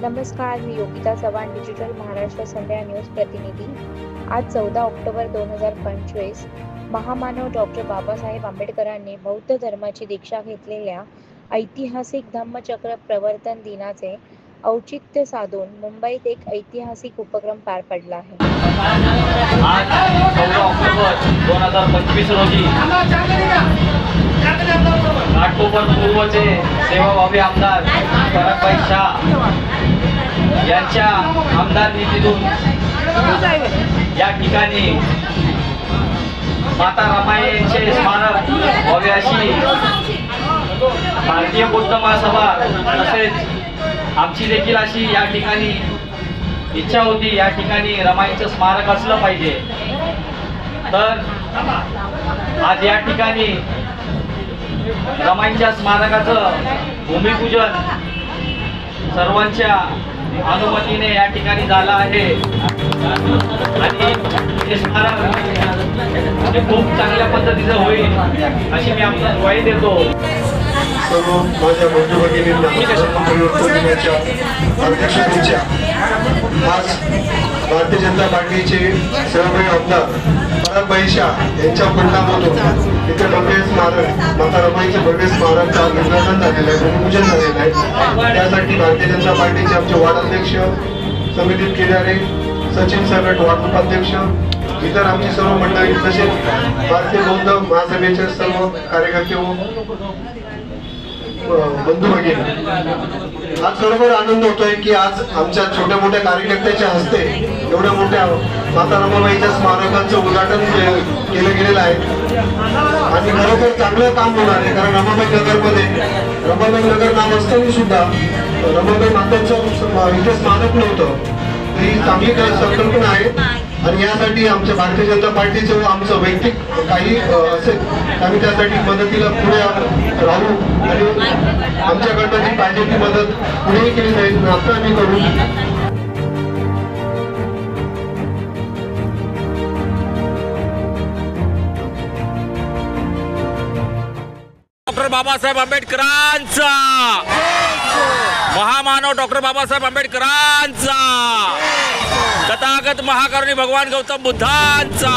नमस्कार मी Yogita Chavan digital Maharashtra Sandhya news प्रतिनिधी. आज चौदा ऑक्टोबर दोन हजार पंचवीस महामानव डॉक्टर बाबासाहेब आंबेडकरांनी बौद्ध धर्माची दीक्षा घेतलेल्या ऐतिहासिक धम्मचक्र प्रवर्तन दिनाचे औचित्य साधून मुंबईत एक ऐतिहासिक उपक्रम पार पडला आहे. आज चौदा ऑक्टोबर दोन हजार पंचवीस रोजी नागपूर पूर्वचे सेवाभावी आमदार शरदभाई शाह यांच्या आमदार निधीतून या ठिकाणी माता रमाई यांचे स्मारक व्हावे अशी भारतीय बौद्ध महासभा तसेच आमची देखील अशी या ठिकाणी इच्छा होती या ठिकाणी रमाईचं स्मारक असलं पाहिजे. तर आज या ठिकाणी रमाईच्या स्मारकाचं भूमिपूजन सर्वांच्या अनुमतीने या ठिकाणी झालं आहे. आणि हे स्मारक खूप चांगल्या पद्धतीचं होईल अशी मी आपल्याला ग्वाही देतो. सर्व माझ्या बंधू भगिनींना परिवर्तन दिनाच्या अध्यक्षतेच्या आज भारतीय जनता पार्टीचे सहभागी आमदार परागभाई शाह यांच्या परिणामातून इथे भव्य स्मारक माता रमाईचं भव्य स्मारकचं उद्घाटन झालेलं आहे भूमिपूजन झालेलं आहे. त्यासाठी भारतीय जनता पार्टीचे आमचे वार्ड अध्यक्ष समितीत केदारे सचिन सरट वार्ड उपाध्यक्ष इतर आमची सर्व मंडळी तसेच भारतीय बौद्ध महासभेचे सर्व कार्यकर्ते हो, बंधू भगिनी आज खरोखर आनंद होतोय की आज आमच्या छोट्या मोठ्या कार्यकर्त्याच्या हस्ते एवढ्या मोठ्या माता रमाबाईच्या स्मारकाचं उद्घाटन केलं गेलेलं आहे. आणि खरोखर चांगलं काम होणार आहे कारण रमाबाई नगरमध्ये रमाबाई नगर नाव असताना सुद्धा रमाबाई मातांचं इथे स्मारक नव्हतं. तर ही चांगली संकल्पना आहे. आणि यासाठी आमच्या भारतीय जनता पार्टीचं व आमचं वैयक्तिक काही असेल आम्ही त्यासाठी मदतीला पुढे राहू आणि आमच्याकडनं जी पाहिजे ती मदत पुढेही केली जाईल आता आम्ही करू. डॉक्टर बाबासाहेब आंबेडकरांचा! महामानव डॉक्टर बाबासाहेब आंबेडकरांचा! तथागत महाकरुणी भगवान गौतम बुद्धांचा.